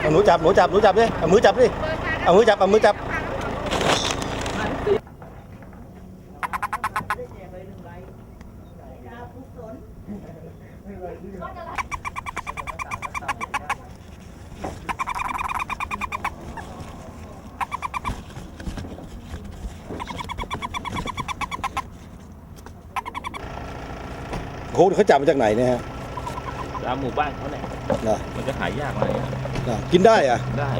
เอาหนูจับหนูจับหนูจับดิเอามือจับดิเอามือจับเอามือจับโค้ดเขาจับมาจากไหนเนี่ยฮะ ตามหมู่บ้านเขาเนี่ยเหรอมันจะหายากหน่อยอะเหรอกินได้อะได้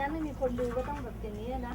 ไม่งั้นไม่มีคนดูก็ต้องแบบอย่างนี้นะ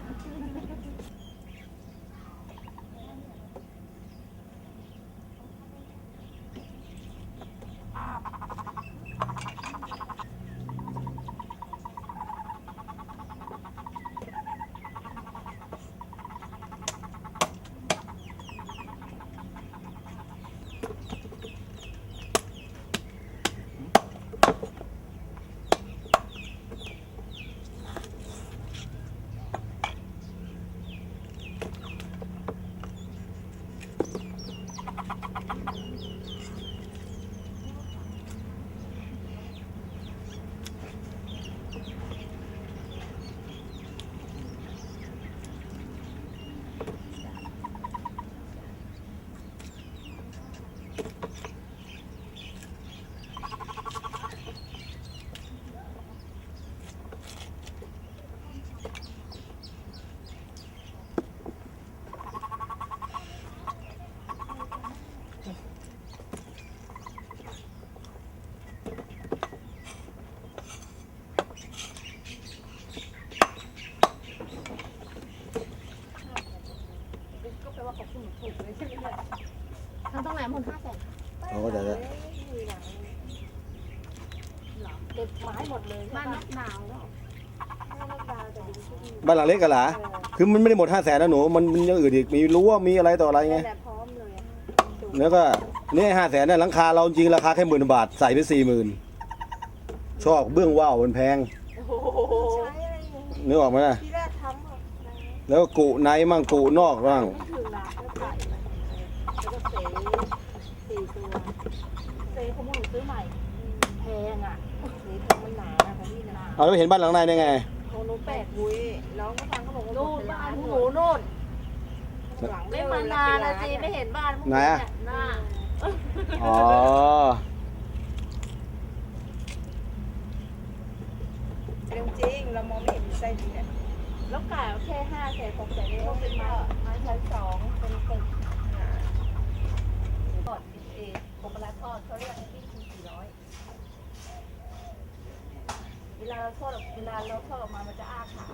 ก็แปลว่าเขาพูดถูกเลยใช่ไหมเนี่ยทั้งต้องแหลมคนห้าแสน เขาก็จะ ได้เก็บไม้หมดเลยบ้านนกดาวแล้วบ้านหลังเล็กกันเหรอคือมันไม่ได้หมดห้าแสนนะหนู มันมันยังอื่นอีก มีรั้วมีอะไรต่ออะไรไงแหลมพร้อมเลยแล้วก็เนี่ยห้าแสนเนี่ยหลังคาเราจริงราคาแค่หมื่นบาท ใส่ไปสี่หมื่นชอบเบื้องว่าวมันแพงโอ้โหนึกออกไหมล่ะ ที่แรกทำอะแล้วก็กุในมั่งกุนอกบ้างไม่ถึงละแล้วไก่แล้วก็เสสี่ตัวเซเขา หมูซื้อใหม่แพงอะนี่ทำมันหนานะของพี่นะเอาแล้วเห็นบ้านหลังในได้ไงของหนูแปแปดดบุ้ยน้องก็ฟังเขาบอกว่านู่นบ้านหนูนู่นหลังไม่มานานนะจีไม่เห็นบ้านพวกไหนอะหน้าอ๋อเรื่องจริงเรามองไม่เห็นไส้ดีเนี่ยแล้วไก่เอาแค่ห้าแสนหกแสนเองเป็นไม้ไม้ชั้นสองเป็นตึกทอดเอโคปลาทอดเขาเรียกที่สี่ร้อย เราทอดเวลาเราทอดออกมามันจะอ้าขาว